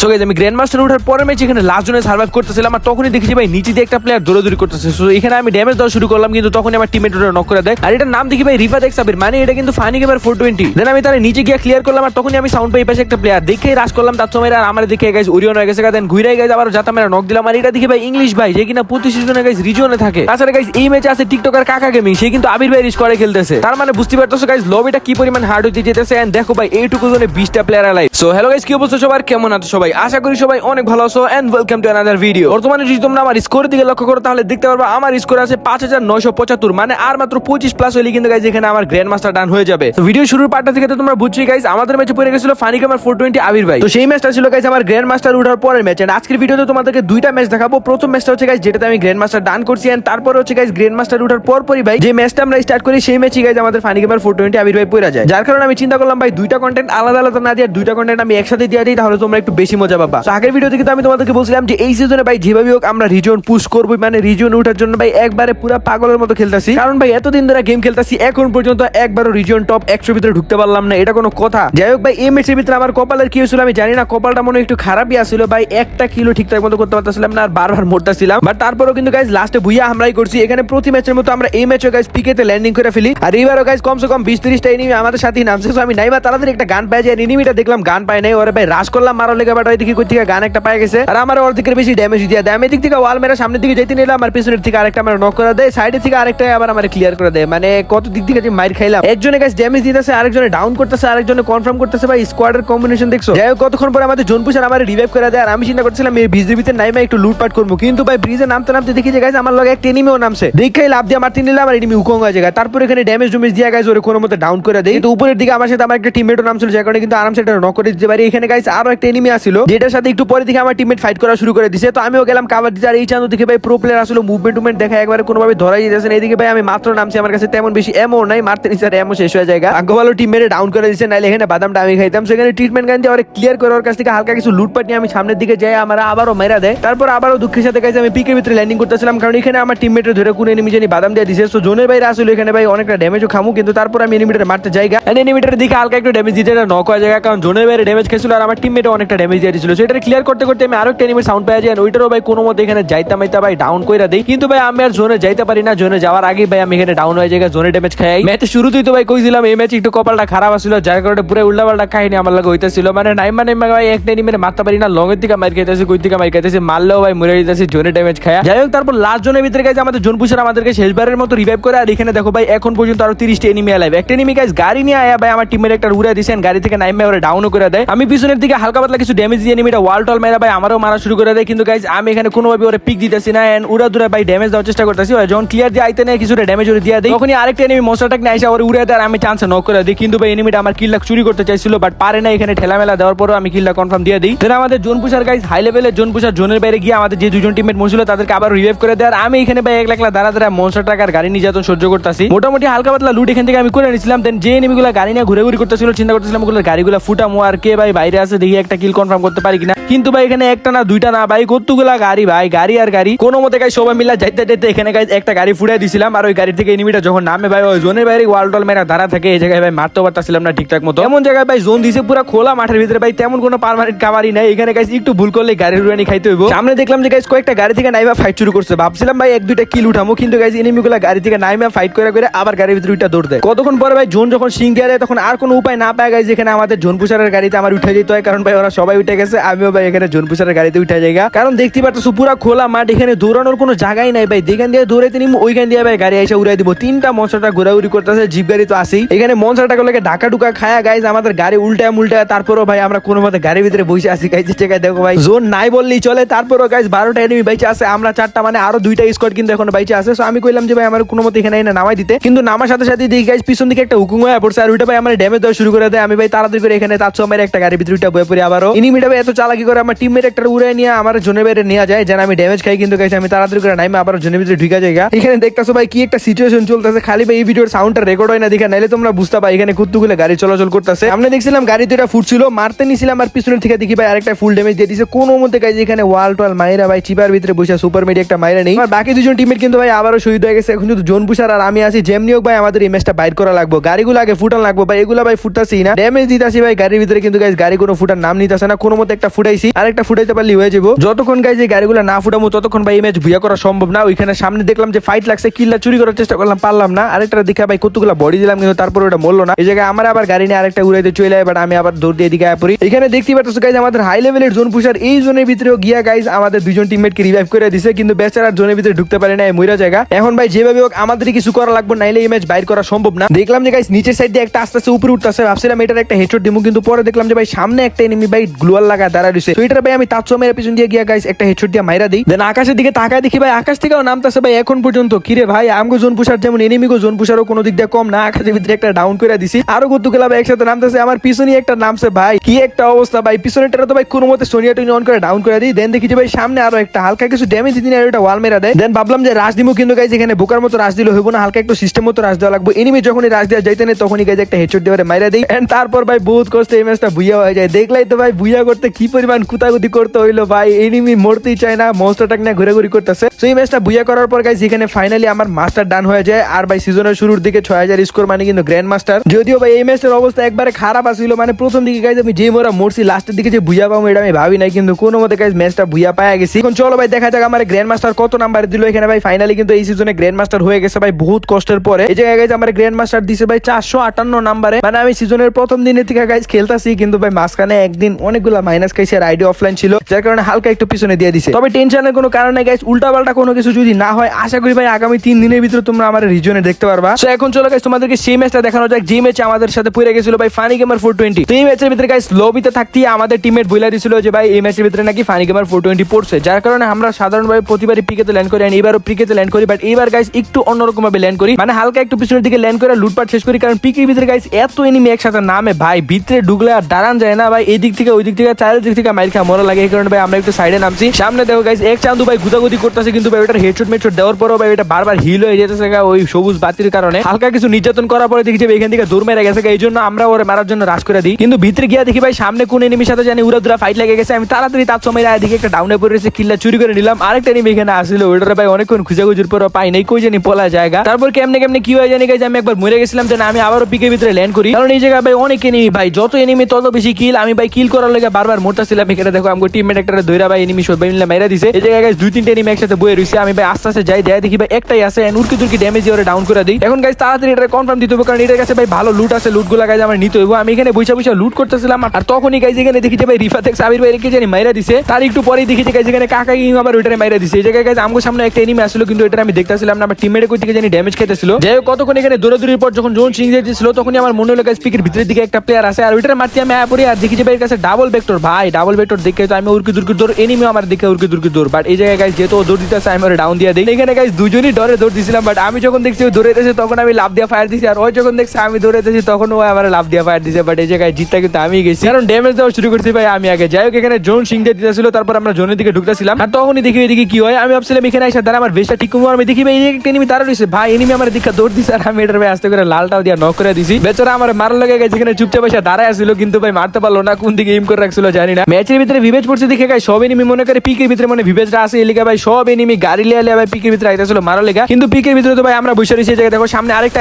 So guys আমি grand master ওঠার পরে ম্যাচ এখানে লাস্ট জনে সার্ভাইভ করতেছিলাম আর তখনই দেখেছি ভাই নিচে দিয়ে একটা প্লেয়ার দৌড়াদৌড়ি করতেছে। সো এখানে আমি ড্যামেজ দেওয়া শুরু করলাম, কিন্তু তখনই আমার টিমেট ওটা নক করে দেয়। আর এটার নাম দেখি ভাই রিফা দেখ সাবির মানে এটা কিন্তু funny gamer four twenty then আমি তার নিচে গিয়ে ক্লিয়ার করলাম আর তখনই আমি সাউন্ড পাই পাশে একটা প্লেয়ার দেখেই রাশ করলাম তার সময় আর আমার দেখে গাইজ উড়িয়ন হয়ে গেছে। দেন ঘুরে গেছে আবার যাতে আমরা নক দিলাম। আর এটা দেখি ভাই ইংলিশ ভাই, যে কিনা প্রতি সিজনে গাইজ রিজনে থাকে। তাছাড়া গাইজ এই ম্যাচে আছে টিকটকার কাকা গেমিং সে কিন্তু আবির ভাই রিস করে খেলতেছে। তার মানে বুঝতে পারতেছো গাইজ লবিটা কি পরিমাণ হার্ড হতে যেতেছে। এন্ড দেখো ভাই, এইটুকু জনে বিশটা প্লেয়ার আলাই সো হ্যালো গাইজ কি অবস্থা সবার? কেমন আছো সবাই? আশা করি সবাই অনেক ভালো আছো and welcome to another video বর্তমানে যদি তোমরা আমার স্কোরের দিকে লক্ষ্য করো, তাহলে দেখতে পারবে আমার স্কোর আছে পাঁচ হাজার নয়শো পঁচাত্তর মানে আর মাত্র পঁচিশ প্লাস হলে কিন্তু গাইজ এখানে আমার গ্র্যান্ড মাস্টার ডান হয়ে যাবে। তো ভিডিও শুরুর পার্টটা থেকে তো তোমরা বুঝছি গাইজ আমাদের ম্যাচে পড়ে গেছিল ফানি কামার ফোর টোয়েন্টি আবির ভাই। তো সেই ম্যাচটা ছিল গাইজ আমার গ্র্যান্ড মাস্টার উঠার পরের ম্যাচ এন্ড আজকের ভিডিওতে তোমাদেরকে দুইটা ম্যাচ দেখাবো। প্রথম ম্যাচটা হচ্ছে গাইজ যেটাতে আমি গ্র্যান্ড মাস্টার ডান করছি এন্ড তারপরে হচ্ছে গাইজ গ্র্যান্ড মাস্টার উঠার পর পরই ভাই, যে ম্যাচটা আমরা স্টার্ট করি, সেই ম্যাচই গাইজ আমাদের ফানি কামার ফোর টোয়েন্টি আবির ভাই পড়ে যায়। যার কারণে আমি চিন্তা করলাম, ভাই, দুইটা কন্টেন্ট আলাদা আলাদা না দিয়ে দুইটা কন্টেন্ট আমি একসাথে দিয়ে দিই, তাহলে তোমরা একটু বেশি মজা পাবা তো আগের ভিডিওতে কিন্তু আমি তোমাদেরকে বলছিলাম যে এই সিজনে ভাই যেভাবে হোক আমরা রিজন পুশ করব মানে রিজন ওঠার জন্য ভাই একবারে পুরো পাগলের মতো খেলতেছি। কারণ ভাই এতদিন ধরে গেম খেলতেছি, এখন পর্যন্ত একবারও রিজন টপ একশো ভিতরে ঢুকতে পারলাম না, এটা কোনো কথা। যাই হোক ভাই এই ম্যাচের ভিতরে আমার কপালের কি হয়েছিল আমি জানি না, কপালটা মনে একটু খারাপই আসছিল ভাই, একটা কিলো ঠিকঠাক মতো করতে পারতেছিলাম না, আর বারবার মরতেছিলাম। বাট তারপরেও কিন্তু গাইজ লাস্টে বুইয়া আমরাই করছি, এখানে প্রতি ম্যাচের মতো আমরা এই ম্যাচে গাইজ পিকেতে ল্যান্ডিং করে ফেলি। আর এইবারও গাইজ কমসে কম বিশ তিরিশটা এনিমি আমাদের সাথেই নামছে। আমি নাইবা তাড়াতাড়ি একটা গান পাই যায় এনিমিটা দেখলাম, গান পাই নাই, ওরে ভাই রাশ করলাম, মারার লেগে বাট ওই দিকে কই গান একটা পাই গেছে। আর আমার দিকে বেশি ড্যামেজ দিয়ে দেয়। আমি দিক থেকে ওয়াল মেরা সামনের দিকে যেতে নিলাম, আর পিছনের থেকে আরেকটা আমার নক করে দেয়। সাইডের থেকে আরেকটা আবার আমার ক্লিয়ার করে দেয়। মানে কত দিক থেকে যে মাইর খাইলাম। একজনে গাছ ড্যামেজ দিতেছে, আরেকজনে ডাউন করতেছে, আরেকজনে কনফার্ম করতেছে, ভাই স্কোয়াডের কম্বিনেশন দেখছ? যাই হোক, কতক্ষণ পরে আমাদের জোন পুষার আমার রিভাইভ করে দেয়। আর আমি চিন্তা করছিলাম এই ব্রিজের ভিতরে নাইমা একটু লুটপাট করব। কিন্তু ভাই ব্রিজে নামতে নামতে দেখি যে গাছ আমার লগে একটা এনিমিও নামছে। দেখাই লাভ দিয়ে মারতে নিলাম, আর এনিমি উকং হয়ে যায়। তারপর এখানে ড্যামেজ ডুমেজ দিয়ে গাছ ওরে কোনো মতো ডাউন করে দেয়। কিন্তু উপরের দিকে আমার সাথে আমার একটা টিমমেটও নামছিল যে কারণে কিন্তু আরামসে এটা নক করে দিতে পারি। এখানে গাইস আরও একটা এনিমি আসছিল যেটার সাথে একটু পরে দেখে আমার টিমমেট ফাইট করা শুরু করে দিছে। তো আমিও গেলাম কাভার দিতে। আর এই চান্দু দেখে ভাই প্রো প্লেয়ার আসলে মুভমেন্ট টুভমেন্ট দেখা একবারে কোনোভাবে ধরাই দিতেছে না। এইদিকে ভাই আমি মাত্র নামছি, আমার কাছে তেমন বেশি এমও নাই। মারতে নিচ্ছে এমও শেষ হয়ে যায় আগে ভালো টিম মেরে ডাউন করে দিচ্ছে নাইলে এখানে বাদামটা আমি খাইতাম। সেখানে ট্রিটমেন্ট গান দিয়ে ওরা ক্লিয়ার করে ওর কাছ থেকে হালকা কিছু লুটপাট নিয়ে আমি সামনের দিকে যাই, আমার আবারও মেরা দেয়। তারপর আবারও দুঃখের সাথে গাইছে আমি পিকের ভিতরে ল্যান্ডিং করতেছিলাম। কারণ এখানে আমার টিমমেটের ধরে কোন এনিমি জানি বাদাম দিয়ে দিছে। তো জোনের বাইরে আসলে এখানে ভাই অনেকটা ড্যামেজও খামু, কিন্তু তারপর আমি এনিমিটার মারতে জায়গা এনিমিটার দিকে হালকা একটু ড্যামেজ দিতে নক হয়ে জায়গা কারণ জোনের বাইরে ড্যামেজ খেয়েছিল আর আমার টিমমেটও অনেকটা ড্যামেজ দিয়ে দিয়েছিল সেটা ক্লিয়ার করতে করতে আমি আরও একটা এনিমির সাউন্ড পেয়ে যাই। ওইটারও ভাই কোনো মতে এখানে যাইতা মাইতা ভাই ডাউন করে দেই। কিন্তু ভাই আমি আর জোনে যাইতে পারি না। জোনে যাওয়ার আগে ভাই আমি এখানে ডাউন হয়ে জায়গা জোনে ড্যামেজ খাই ম্যাচে শুরুতেই তো ভাই কইছিলাম, এই ম্যাচ একটু কপালটা খারাপ আসছিল যার কারণে পুরো উল্টাপাল্টা কাহিনী আমার লাগে হইতেছিল। মানে নাইমা নাইমা ভাই একটা এনিমির মারতে পারি না। লঙের দিকে মার খাইতেছে, কই দিকে মার খাইতেছে, মারলেও ভাই মরে যেতেছে জোনে ড্যামেজ খায়। যাই হোক, তারপর লাস্ট জোনের ভিতরে গেছে আমাদের জোন পুষার আমাদেরকে শেষবারের মতো রিভাইভ করে। আর এখানে দেখো ভাই, এখন পর্যন্ত আরও তিরিশটা এনিমি আলাইভ একটা এনিমি গাইজ গাড়ি নিয়ে আয়া ভাই আমার টিমের একটা উড়ে দিছেন। গাড়ি থেকে নাইমে ওরা ডাউনও করে দেয়। আমি পিছনের দিকে হালকা পাতলা কিছু ড্যামেজ দিয়ে এনিমিটা ওয়াল টল মেরা ভাই, আমারও মারা শুরু করে দেয়। কিন্তু গাইজ আমি এখানে কোনোভাবে ওরা পিক দিতেছি না এন্ড উড়া দূরে ভাই ড্যামেজ দেওয়ার চেষ্টা করতেছি। ওরা যখন ক্লিয়ার দিয়ে আইতে নেই কিছুটা ড্যামেজ ওরে দিয়ে দেয়। তখনই আরেকটা এনিমি মশলাটাকে নিয়ে আসে ওর উড়ে দেয়, আর আমি চান্স নক করে দিই। কিন্তু ভাই এনিমিটা আমার কিল্লা চুরি করতে চাইছিল বাট পারে না এখানে ঠেলা মেলা দেওয়ার পরও আমি কিল্লা কনফার্ম দিয়ে দিই। then আমাদের জোন পুষার গাইজ হাই লেভেলের জোন পুষার জোনের বাইরে গিয়ে আমাদের যে দুজন টিমের মরছিল, তাদেরকে আবার রিভাইভ করে দেয়। আর আমি এখানে ভাই, এক লাখ দাঁড়া দাঁড়া মনসার টাকার গাড়ি নির্যাতন সহ্য করতেছি। মোটামুটি হালকা পাতলা লুট এখান থেকে আমি করে নিয়েছিলাম দেন যে এনিমিগুলো গাড়ি নিয়ে ঘুরে ঘুরে করতেছিল, চিন্তা করতেছিলাম ওগুলো গাড়িগুলো ফুটামো, আর কে ভাই বাইরে আছে, দেখি একটা কিল কনফার্ম করতে পারি কিনা? কিন্তু ভাই, এখানে একটা না, দুইটা না, ভাই, কতগুলা গাড়ি, ভাই, গাড়ি আর গাড়ি। কোনো মতে গাই সবাই মিলে যাইতে যাইতে এখানে গাই একটা গাড়ি ফুটাই দিছিলাম আর ওই গাড়ি থেকে এনিমিটা যখন নামে, ভাই, ওই জোনের বাইরে ওয়াল টল মেরা দাঁড়া থাকে, এই জায়গায়, ভাই মারতে পারতাছিলাম না ঠিকঠাক মতো। এমন জায়গায়, ভাই জোন দিছে, পুরো খোলা মাঠের ভিতরে, ভাই, তেমন কোনো পারমানেন্ট কামারি নাই। এখানে গাইস একটু ভুল করলে গাড়ির উড়ানি খাইতে হইব। সামনে দেখলাম যে গাইস কয়েকটা গাড়ি থেকে নাইমা ফাইট শুরু করছে। ভাবছিলাম, ভাই, এক, দুইটা কিল উঠামো, কিন্তু গাইস এনিমিগুলা গাড়ি থেকে নাইমা ফাইট করে করে আবার গাড়ির ভিতরে উইটা দৌড় দেয়। কতক্ষণ পরে, ভাই জোন যখন সিং দিয়ে তখন আর কোনো উপায় না পায় গাইস এখানে আমাদের জোন পুষারের গাড়িতে আমার উঠে যেতে হয়, কারণ, ভাই, ওরা সবাই উঠে গেছে, আমিও ভাই এখানে জোন পুষারের গাড়িতে উঠে যাই কারণ দেখতে পারতো পুরা খোলা মাঠ, এখানে দৌড়ানোর কোনো জায়গাই নাই ভাই। যেখান দিয়ে দৌড়াইতে নিম, ওইখান দিয়ে ভাই গাড়ি এসে উড়াই দিব। তিনটা মনসাটা ঘোরাঘুরি করতেছে, জিপ গাড়ি তো আসেই এখানে মনসাটা গুলোকে ঢাকা ডুকা খায়া গাইজ আমাদের গাড়ি উল্টা মুল্টা তারপরও ভাই আমরা কোনো মতে গাড়ির ভিতরে বসে আসি গাইজ চেকা দেখো ভাই। জোন নাই বললেই চলে, তারপরও গাইজ বারোটা এনিমি বাইচে আছে। আমরা চারটা মানে আরও দুইটা স্কোয়াড কিন্তু এখন বাইচে আছে। সো আমি কইলাম যে ভাই, আমার কোনো মতে এখানে নামাই দিতে। কিন্তু নামার সাথে সাথে দেখি গাইজ পিছন দিকে একটা হুকুম হয়ে পড়ছে। আর ওইটা ভাই আমার ড্যামেজ দেওয়া শুরু করে দেয়। আমি ভাই তাড়াতাড়ি করে এখানে তার সময় একটা গাড়ির ভিতরে উঠে বয়ে পড়ি আবারও। ইনিমিটা ভাই এত চালাকি করে আমার টিমের একটা উড়ে নিয়ে আমার জোনের বাইরে নেওয়া যায়, যেন আমি ড্যামেজ খাই কিন্তু গাইজ আমি তাড়াতাড়ি করে নাইমে আবার জোনের ভিতরে ঢুকা যায় এখানে দেখতেছো ভাই কি একটা সিচুয়েশন চলতেছে, খালি ভাই এই ভিডিওর সাউন্ডটা রেকর্ড হয় না দেখে, নাইলে তোমরা বুঝতে পাই এখানে কুত্তুগুলো গাড়ি চলাচল করতেছে। আমরা দেখছিলাম গাড়ি দুইটা ফুটছিল, মারতে নিছিলাম আর পিছনের থেকে দেখি ভাই আরেকটা ফুল ড্যামেজ দিয়ে দিছে। কোনো মধ্যে গাইজ এখানে ওয়াল টোয়াল মাইরা ভাই চিপার ভিতরে বসে সুপার মিডি একটা মাইরা নেই। আর বাকি দুজন টিমের কিন্তু ভাই আবারও শহীদ হয়ে গেছে, এখন শুধু জোন পুষার আর আমি আছি, যেমনি হোক ভাই আমাদের এই ম্যাচটা বাইর করা লাগবে। গাড়িগুলো আগে ফুটান লাগবে ভাই, এগুলো ভাই ফুটাছি না। ড্যামেজ দিতেছি ভাই গাড়ির ভিতরে কিন্তু গাইজ গাড়ি কোনো ফুটার নাম নিতেছে না কোনো মতে একটা ফুটাইছি আর একটা ফুটাইতে পারলে হয়ে যাব যতক্ষণ গাইজ এই গাড়িগুলো না ফুটাবো ততক্ষণ ভাই ম্যাচ ভুয়া করা সম্ভব না। ওইখানে সামনে দেখলাম যে ফাইট লাগছে কিল্লা চুরি করার চেষ্টা করলাম, পারলাম না। আরেকটা দেখে ভাই কতগুলো বডি দিলাম, কিন্তু তারপর ওটা মরলো না। এই জায়গায় আমার আবার গাড়ি নিয়ে আরেকটা উড়াইতে চলে যায় বাট আমি আবার দৌড় দিয়ে আয়া পড়ি। এখানে দেখতে পাচ্ছ গাইজ আমাদের হাই লেভেলের জোন পুষার এই জোনের ভিতরেও গিয়া গাইজ আমাদের দুজন টিমমেটকে রিভাইভ করে দিছে, কিন্তু বেচারার জোনের ভিতরে ঢুকতে পারে না এই জায়গা। এখন ভাই যেভাবে হোক আমাদের কিছু করা লাগবে, নাইলে ম্যাচ বাইর করা সম্ভব না। দেখলাম যে গাইজ নিচের সাইড দিয়ে একটা আস্তে আস্তে উপরে উঠতেছে, ভাবছিলাম এটার একটা হেডশট দিমু, কিন্তু পরে দেখলাম যে ভাই সামনে একটা এনিমি ভাই গ্লোয়াল লাগা দাঁড়া রয়েছে তো এটার ভাই, আমি তার সময়ের পিছন দিয়ে গিয়া গাইজ একটা হেডশট দিয়ে মাইরা দিই। দেন আকাশের দিকে তাকায় দেখি ভাই, আকাশ থেকেও নামতেছে ভাই এখন পর্যন্ত। কিরে ভাই, আমগো জোন পুষার যেমন এনিমিগো জোন পুষারও কোনো দিক দিয়ে কম না, আকাশের ভিতরে একটা ডাউন করে দিছি। আরও কত গেলা ভাই একসাথে নামতেছে, আমার পিছনে একটা নামছে ভাই। কি একটা অবস্থা ভাই পিছনেটা তো ভাই কোনো মতে সোনিয়া টুনি অন করে ডাউন করে দিই। দেন দেখি যে ভাই, সামনে আরও একটা হালকা কিছু ড্যামেজ দিন আর ওটা ওয়াল মেরা দেয়। দেন ভাবলাম যে রাশ দিমু কিন্তু গাইজ এখানে বোকার মতো রাশ দিলে হইব না, হালকা একটু সিস্টেম মতো রাশ দেওয়া লাগবে। এনিমি যখনই রাশ দেওয়া যাইতে নেই, তখনই গাইজ একটা হেডশট দিয়ে মাইরা দিই। এন্ড তারপর ভাই বহুত কষ্টে এই ম্যাচটা বুইয়া হয়ে যায়। দেখলাই তো ভাই, বুইয়া করতে কি পরিমাণ কুতাকুতি করতে হইল ভাই? এনিমি মরতেই চায় না মনস্টারটাকে নিয়ে ঘুরে ঘুরি করতেছে। তো এই ম্যাচটা বুইয়া করার পর গাইজ এখানে ফাইনালি আমার মাস্টার ডান হয়ে যায়। আর ভাই সিজনের শুরুর দিকে ছয় হাজার স্কোর মানে কিন্তু গ্র্যান্ড মাস্টার যদিও ভাই, এই ম্যাচের অবস্থা একবারে খারাপ আসছিল মানে প্রথম দিকে গাইজ আমি যে মোরা মরছি লাস্টের দিকে যে বুইয়া পাবো, এটা আমি ভাবি নাই। কিন্তু কোনো মতে গাইজ ম্যাচটা বুয়া পায়া গেছি। এখন চলো ভাই, দেখা যাক আমার গ্র্যান্ড মাস্টার কত নাম্বার দিল এখানে ভাই। ফাইনালি কিন্তু এই সিজনে গ্র্যান্ড মাস্টার হয়ে গেছে ভাই, বহুত কষ্টের পরে। এই জায়গায় গাইজ আমার গ্র্যান্ড মাস্টার দিছে ভাই, চারশো আটান্ন নাম্বারে মানে আমি সিজনের প্রথম দিনের থেকে গাইজ খেলতাছি। কিন্তু ভাই, মাঝখানে একদিন অনেকগুলো মাইনাস খাইছে আর আইডি অফলাইন ছিল, যার কারণে হালকা একটু পিছনে দিয়ে দিছে। তবে টেনশনের কোনো কারণে গাইজ উল্টা পাল্টা কোনো কিছু যদি না হয়, আশা করি ভাই আগামী তিন দিনের ভিতরে তোমরা আমার রিজনে দেখতে পারবা। তো এখন চলো গাইজ তোমাদেরকে সেই ম্যাচটা দেখানো যাক। যে ম্যাচে আমাদের সাথে পড়ে গেছিল ভাই ফানি গেমার ফোর টোয়েন্টি তো এই ম্যাচের ভিতরে গাইজ লবিতে থাকতে আমাদের টিমমেট বইলা দিছিল যে, ভাই, এই ম্যাচের ভিতরে নাকি ফানি গেমার ফোর টোয়েন্টি পড়ছে। যার কারণে আমরা সাধারণভাবে প্রতিবারই পিকেতে ল্যান্ড করি, and এবারও পিকেতে ল্যান্ড করি বাট এইবার গাইজ একটু অন্যরকম ভাবে ল্যান্ড করি। মানে হালকা একটু পিছনের দিকে ল্যান্ড করে লুটপাট শেষ করি, কারণ পিকের ভিতরে গাইজ এত এনিমি একসাথে নামে। ভাই, ভিতরে ঢুকলে আর দাঁড়ান যায় না, ভাই। এই দিক থেকে ওই দিক থেকে চারের দিক থেকে মাইর খাওয়া মরা লাগে। এই কারণে ভাই আমরা একটু সাইডে নামছি। সামনে দেখো গাইজ এক চান্দু ভাই গুদাগুদি করতেছে কিন্তু ভাই ওটার হেডশট মেডশট দেওয়ার পরও ভাই এটা বারবার হিল হয়ে যেতেছে ওই সবুজ বাতির কারণে। হালকা কিছু নির্যাতন করার পরে দেখি যে এখান থেকে দূর মেরে গেছে এই জন্য আমরা ওরে মারার জন্য রাশ করে দিই। কিন্তু ভিতরে গিয়ে দেখি ভাই সামনে কোন এনিমির সাথে জানি উড়া দুরা ফাইট লেগে গেছে। আমি তাড়াতাড়ি তার সময় আয় দেখি একটা ডাউনে পড়ে রয়েছে কিল্লা চুরি করে নিলাম। আরেকটা এনিমি এখানে আসছিল ওটার ভাই অনেকক্ষণ খুঁজে খুঁজুর পর পাই নাই কই জানি পলা জায়গা তারপর কেমনে কেমনে কি হয় জানি গাইজ আমি একবার মরে গেছিলাম যে না, আমি আবারও পিকের ভিতরে ল্যান্ড করি। কারণ এই জায়গায় ভাই অনেক এনিমি ভাই যত এনিমি তত বেশি কিল আমি ভাই কিল করার লেগে বারবার মোটাছিলাম এখানে দেখো আমাকে টিমমেট একটা ধৈরা ভাই এনিমি সবাই মিলে মেরা দিছে। এই জায়গায় গাইজ দুই তিনটে এনিমি একসাথে বয়ে রয়েছে আমি ভাই আস্তে আস্তে যাই যাই দেখি ভাই একটাই আছে, and উড়কি তুর্কি ড্যামেজ ওরে ডাউন করে দিই। এখন গাইজ তাড়াতাড়ি এটা কনফার্ম দিতে হবে, কারণ এটার কাছে ভাই ভালো লুট আছে লুটগুলা গাইজ আমার নিতে হইব। আমি এখানে বৈশা বৈশা লুট করতেছিলাম, আর তখনই গাইজ এখানে দেখি যে ভাই রিফা থেকে সাবির ভাই রেখে জানি মাইরা দিছে। তার একটু পরেই দেখি যে গাইজ এখানে কাকা কিং আবার ওইটারে মাইরা দিছে। এই জায়গায় গাইজ আমগো সামনে একটা এনিমি আসলো কিন্তু এটা আমি দেখতেছিলাম না, আমার টিমমেটে কই থেকে জানি ড্যামেজ খাইতেছিল। যাই হোক, কতক্ষণ এখানে দৌড়াদৌড়ির পর যখন জোন সিং যেতেছিল তখনই আমার মনে হলো গাইজ পিকের ভিতরের দিকে একটা প্লেয়ার আছে, আর ওইটার মারতে আমি আয়া পড়ি, আর দেখি যে ভাই কাছে ডাবল ভেক্টর ভাই ডাবল ভেক্টর দেখে তো আমি উড়কি দুর্কি দৌড়, এনিমি আমার দেখে উড়কি দুর্কি দৌড়। বাট এই জায়গায় গাইজ যেহেতু দৌড় দিতেছে, আমি ডাউন দিয়ে দিই। এখানে গাইজ দুজনই ডরে দৌড় দিছিলাম বাট আমি যখন দেখছি ও দৌড়াইতেছে তখন আমি লাভ দিয়ে ফায়ার দিছি, আর ওই যখন দেখছি আমি দৌড়াইতেছি তখন ও আমার লাভ দিয়ে ফায়ার দিছে বাট এই জায়গায় জিতটা কিন্তু আমি গেছি। কারণ ড্যামেজ দেওয়া শুরু করছি ভাই, আমি আগে। যাই হোক এখানে জোন সিং দিয়ে দিতেছিল, তারপর আমরা জোনের দিকে ঢুকতেছিলাম। আর তখনই দেখি এদিকে কি হয়, আমি ভাবছিলাম এখানে এসে দাঁড়া আমার বেশটা ঠিক আমি দেখি ভাই একটা এনিমি দাঁড়া রয়েছে। ভাই এনিমি আমার দিকে দৌড় দিছে, আর আমি এটার ভাই আস্তে করে লালটাও দিয়ে নক করে দিছি। বেচারা আমার মারার লেগে গেছে এখানে চুপচাপ এসে দাঁড়ায় আসছিল কিন্তু ভাই মারতে পারল না, কোন দিকে এম করে রাখছিল জানি না। ম্যাচের ভিতরে ভিভেজ পড়ছে দেখে গাই সব এনিমি মনে করে, পিকের ভিতরে মানে আছে এলিকা ভাই, সব এনিমি গাড়ি ভাই, পিকের ভিতরে আইতেছিল লেগা। কিন্তু পিকের ভিতরে তো ভাই, আমরা বসে রয়েছি জায়গায় দেখো, সামনে আরেকটা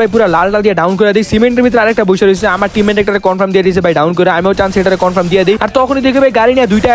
ভাই পুরো লাল লাল দিয়ে ডাউন করে দিই সিমেন্টের ভিতরে আরেকটা বসে রয়েছে, আমার একটা কনফার্ম দিয়ে দিয়েছে ভাই ডাউন করে, আমিও চান্স এটারে কনফার্ম দিয়ে দিই। আর তখনই দেখে ভাই, গাড়ি নিয়ে দুইটা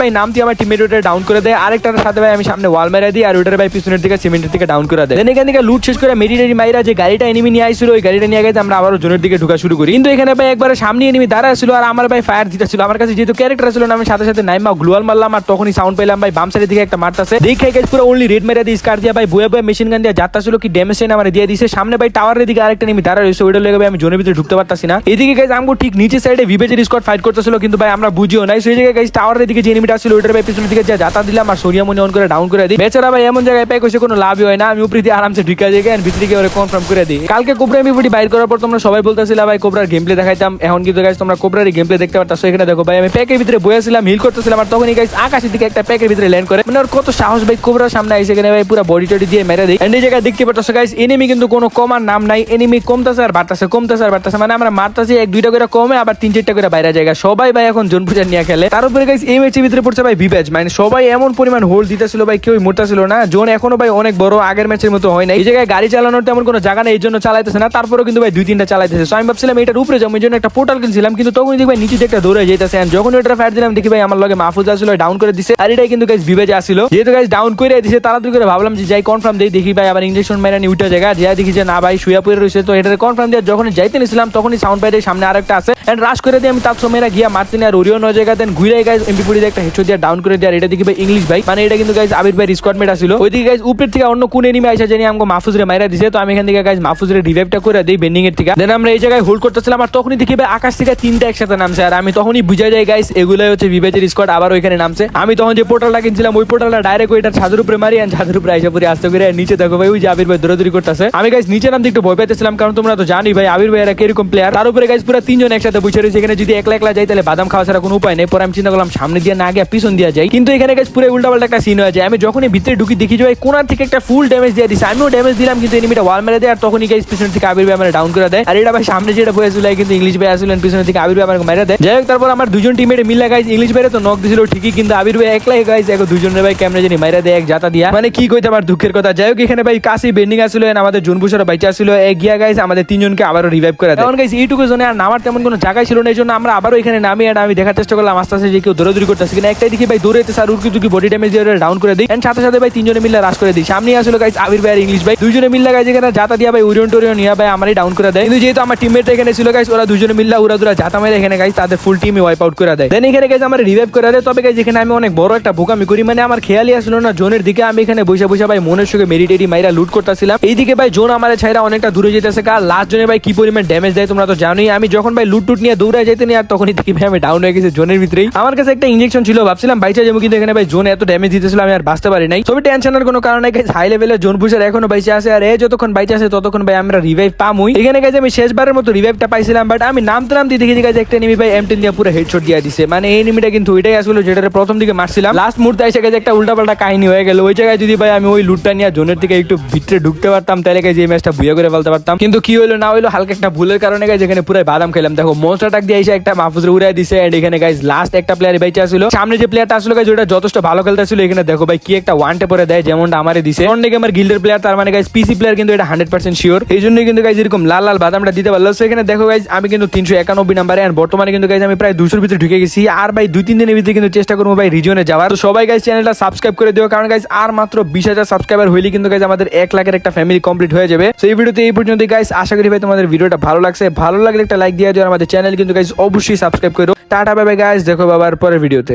ভাই নাম দিয়ে আমার টিমমেট ওটা ডাউন করে দেয়, আরেকটার সাথে ভাই আমি সামনে ওয়াল মেরে দিই, আর ওইটার ভাই পিছনের দিকে, সিমেন্টের দিকে ডাউন করে দেয়। এখান থেকে লুট শেষ করে মেডিটেরি মাইরা যে গাড়িটা এনিমি নিয়ে আইছিল, ওই গাড়িটা নিয়ে গেছে, আমরা আবারও জোনের দিকে ঢুকা শুরু করি। কিন্তু এখানে ভাই একবারে সামনে এনিমি দাঁড়া ছিল, আর আমার ভাই ফায়ার দিতে ছিল। আমার কাছে যেহেতু ক্যারেক্টার ছিল না, আমি সাথে সাথে নাইমা গ্লোয়াল মারলাম আর তখনই সাউন্ড পেলাম। ভাই, বাম সাইডের দিকে একটা মারতাছে দেখে গেছে পুরো অনলি রেড মেরে দিয়ে স্কার দিয়ে, ভাই, বয়ে বয়ে মেশিন গান দিয়ে যাত্রা ছিল কি ড্যামেজ আমার দিয়ে দিছে। সামনে ভাই টাওয়ারের দিকে আরেকটা এনিমি দাঁড়া রয়েছে, ওইটা লেগে আমি জোনের ভিতরে ঢুকতে পারতাছি না। এদিকে গাইজ আমগো ঠিক নিচে সাইডে ভিভেজের স্কোয়াড ফাইট করতেছিল, কিন্তু ভাই আমরা বুঝিও নাই। সেই জায়গায় গাইজ টাওয়ারের দিকে যে এনিমিটা ছিল, ওইটার ভাই পিছনের দিকে যা যাতা দিলাম আর সরিয়া মনে অন করে ডাউন করে দিই। বেচারা ভাই এমন জায়গায় পাই কইছে কোনো লাভই হয় না, আমি উপরে দিয়ে আরামসে ঢুকা যাই আর ভিতরে গিয়ে কনফার্ম করে দিই। কালকে কোবরা এমবিডি বাইর করার পর তোমরা সবাই বলতেছিল, ভাই কোবরার গেম প্লে দেখাইতাম। এখন কিন্তু গাইজ তোমরা কোবরার গেম প্লে দেখতে পারতাছো। এখানে দেখো ভাই, আমি প্যাকের ভিতরে বসেছিলাম হিল করতেছিলাম, আর তখনই গাইজ আকাশের দিকে একটা প্যাকের ভিতরে ল্যান্ড করে। মানে ওর কত সাহস ভাই কোবরার সামনে আইসে এখানে ভাই, পুরো বডি টডি দিয়ে মেরে দিই এন্ড এই জায়গায় দেখতে পারতাছো গাইজ এনিমি কিন্তু কোনো কমার নাম নাই। এনিমি কমতাছে আর বাড়তাছে, কমতাছে আর বাড়তাছে। মানে আমরা মারতাছি, এক, দুইটা করে কমে, আবার তিন, চারটা করে বাইরে জায়গা সবাই ভাই এখন জোন পূজা নিয়ে খেলে। তার উপরে গাইজ এই ম্যাচের ভিতরে পড়ছে ভাই বিবেজ মানে সবাই এমন পরিমাণ হোল দিতেছিল ভাই কেউ মরতেছিল না। জোন এখনও ভাই অনেক বড়, আগের ম্যাচের মতো হয় না এই জায়গায় গাড়ি চালানোর তেমন কোনো জায়গা নেই, এই জন্য চালাইতেছে না। তারপরেও কিন্তু ভাই দুই, তিনটা চালাইতেছে। আমি ভাবছিলাম এটার উপরে যাব, এই জন্য একটা পোর্টাল কিনছিলাম, কিন্তু তখন দেখি ভাই নিচে দিয়ে একটা দৌড়ে হয়ে যেতেছে যখন দিলাম, দেখি ভাই আমার লগে মাহফুজ আসলে ডাউন করে দিছে। আর এটাই কিন্তু গাইজ আসছিল যেহেতু গাইজ ডাউন করে দিছে, তাড়াতাড়ি করে ভাবলাম যে যাই কনফার্ম দেখি ভাই আবার ইঞ্জেকশন মেরে উঠে জায়গা যা দেখি যে না ভাই, শুয়া পড়ে রয়েছে। তো কনফার্ম দিয়ে যখন যাইতে নিছিলাম, তখনই সাউন্ড সামনে আরেকটা আছে। এন্ড রাশ করে দিয়ে আমি সময় গিয়া মারতে আর ওরিয়ন হয়ে জায়গা দেন ঘুরে গাইজ এমপি একটা হেডশট দিয়ে ডাউন করে দিয়ে, আর এটা দেখি ভাই ইংলিশ ভাই। মানে এটা কিন্তু গাইজ আবির ভাই স্কোয়াডমেট আছিল ওইদিকে গাইজ উপরের থেকে অন্য কোন এনিমি আইসা জানি আমাকে মাইরা দিছে। তো আমি এখান থেকে গাইজ মাহফুজরে রিভাইভটা করে দিই বেন্ডিং এর থেকে। দেন আমরা এই জায়গায় হোল্ড করতেছিলাম, আর তখনই দেখি ভাই আকাশ থেকে তিনটা একসাথে নামছে। আর আমি তখনই বুঝা যায় গাইস এগুলাই হচ্ছে বিবেচের স্কোয়াড আবার ওইখানে নামছে। আমি তখন যে পোর্টালটা কিনছিলাম, ওই পোর্টালটা ডাইরেক্ট ওইটা ছাদের উপরে মারি আর ছাদের উপরে আইসা পুরি আস্তে করে নিচে দেখো ভাই, ওই যে আবির ভাই দৌড়াদৌড়ি করতেছে। আমি গাইস নিচে নামতে একটু ভয় পেতেছিলাম কারণ তোমরা তো জানি ভাই, আবির ভাই এরা কীরকম প্লেয়ার তার উপরে গাইজ পুরো তিনজন একসাথে বসে রয়েছে। এখানে যদি একলা একলা যাই, তাহলে বাদাম খাওয়া ছাড়া কোনো উপায় নেই। পরে আমি চিন্তা করলাম, সামনে দিয়ে না গিয়ে পিছন দিয়ে যাই। কিন্তু এখানে গাইস পুরো উল্টা পাল্টা একটা সিন হয়ে যায়। আমি যখনই ভিতরে ঢুকি, দেখি যে ভাই কোনার থেকে একটা ফুল ড্যামেজ দিয়ে দিছে। আমিও ড্যামেজ দিলাম, কিন্তু এনিমিটা ওয়াল মেরে দেয়, আর তখনই গাইজ পিছন থেকে আবির ভাই আমার ডাউন করে দেয়। আর এটা ভাই সামনে যেটা বয়ে কিন্তু ইংলিশ ভাই আসলেন, পিছনের থেকে আবির ভাই আমাকে মেরে দেয়। যাই হোক, তারপর আমার দুজন টিমের মিলে গাইজ ইংলিশ ভাইরে তো নক দিছিল, ঠিকই, কিন্তু আবির ভাই একলাই গাইজ এক দুজনের ভাই ক্যামেরা জানি মাইরা দেয়, এক জাতা দিয়া। মানে কি কইতে আমার দুঃখের কথা? যাই হোক, এখানে ভাই কাশি বেন্ডিং আসছিল আমাদের জুনবুসরা বাইচা ছিল এক গিয়া গাইজ আমাদের তিনজনকে আবারও রিভাইভ করে দেয়। গাইজ এইটুকু জন্য আর নামার তেমন কোনো জায়গায় ছিল না, এই জন্য আমরা আবারও এখানে নামি আর আমি দেখার চেষ্টা করলাম, আস্তে আস্তে যে কেউ দৌড়াদৌড়ি করতেছে কিনা। একটাই দেখি, ভাই দৌড়াইতে স্যার উর্কি দুকি বডি ড্যামেজ দিয়ে ডাউন করে দিই and সাথে সাথে, ভাই, তিনজনে মিলে রাশ করে দিই সামনে আসলো গাইজ আবির ভাই আর ইংলিশ ভাই। দুজনে মিলে গাইজ এখানে জাতা দিয়া, ভাই উরিয়ন টুরিয়ন নিয়া, ভাই, আমারই ডাউন করে দেয়। কিন্তু যেহেতু আমার টিমমেট এখানে ছিল গাইজ ওরা দুজনে মিল্লা উড়া দুরা জাতা মেরে এখানে গাইজ তাদের ফুল টিমই ওয়াইপ আউট করে দেয়। দেন এখানে গাইজ আমার রিভাইভ করে দেয়। তবে গেছে এখানে আমি অনেক বড় একটা বোকামি করি। মানে আমার খেয়ালই আসলো না জোনের দিকে। আমি এখানে বসে বসে ভাই মনের সুখে মেরিটেরি মাইরা লুট করতেছিলাম। এইদিকে ভাই জোন আমার ছাইরা অনেকটা দূরে যেতেছে। কার লাস্ট জনে ভাই কি পরিমাণ ড্যামেজ দেয় তোমরা তো জানোই। আমি যখন ভাই লুট টুট নিয়ে দৌড়ায় যেতে নিয়ে আর তখনই দেখি ভাই আমি ডাউন হয়ে গেছি জোনের ভিতরেই। আমার কাছে একটা ইঞ্জেকশন ছিল, ভাবছিলাম বাইচা যাব, কিন্তু এখানে ভাই জোন এত ড্যামেজ দিতেছিল, আমি আর বাঁচতে পারি নাই। তবে টেনশনের কোনো কারণে গাইজ হাই লেভেলের জোন পুষার এখনও বাইচে আছে। আর এ যতক্ষণ বাইচে আছে, ততক্ষণ ভাই আমরা রিভাইভ পামুই। এখানে গাইজ আমি শেষবারের মতো রিভাইভটা পাইছিলাম বাট আমি নামতে নামতে দেখি গাইজ একটা নিমি ভাই এম টেন দিয়ে পুরো হেডশট দিয়ে দিছে। মানে এই নিমিটা কিন্তু ওইটাই আসলে যেটা প্রথম দিকে মারছিলাম। লাস্ট মুহূর্তে এসে গেছে একটা উল্টাপাল্টা কাহিনী হয়ে গেল। ওই জায়গায় যদি ভাই আমি ওই লুটটা নিয়ে জোনের দিকে একটু ভিতরে ঢুকতে পারতাম, তাহলে এই ম্যাচটা ভুয়ে করে ফেলতে পারতাম। কিন্তু কি হলো না হলো হালকা একটা ভুলের কারণে গাইজ এখানে পুরো বাদাম খেলাম। দেখো মনস্টার টাক দিয়ে এসে একটা মাহফুজের উড়াই দিছে এন্ড এখানে গাইজ লাস্ট একটা প্লেয়ার বেঁচে আসছিল। সামনে যে প্লেয়ারটা আসলো গাইজ, ওটা যথেষ্ট ভালো খেলতেছিল। এখানে দেখো ভাই, কি একটা ওয়ান পরে দেয়, যেমনটা আমারে দিছে। অনেক আমার গিল্ডের প্লেয়ার তার মানে গাইজ পিসি প্লেয়ার কিন্তু এটা হান্ড্রেড পার্সেন্ট শিওর এই জন্য কিন্তু গাইজ এরকম লাল লাল বাদামটা দিতে পারল। এখানে দেখো গাইজ, আমি কিন্তু তিনশো একানব্বই নাম্বারে আর বর্তমানে কিন্তু গাইজ আমি প্রায় দুশোর ভিতরে ঢুকে গেছি। আর ভাই, দুই, তিন দিনের ভিতরে কিন্তু চেষ্টা করব ভাই রিজনে যাওয়ার। তো সবাই গাইজ চ্যানেলটা সাবস্ক্রাইব করে দিও। কারণ গাইজ আর মাত্র বিশ হাজার সাবস্ক্রাইবার হইলে কিন্তু গাইজ আমাদের এক লাখের একটা ফ্যামিলি কমপ্লিট হয়ে যাবে। সেই ভিডিওতে এই পর্যন্ত গাইজ আশা করি ভাই তোমাদের ভিডিওটা ভালো লাগছে। ভালো লাগলে একটা লাইক দিয়ে দিও আমাদের চ্যানেল কিন্তু গাইজ অবশ্যই সাবস্ক্রাইব করো টাটা বাই গাইজ দেখো বাবার পরের ভিডিওতে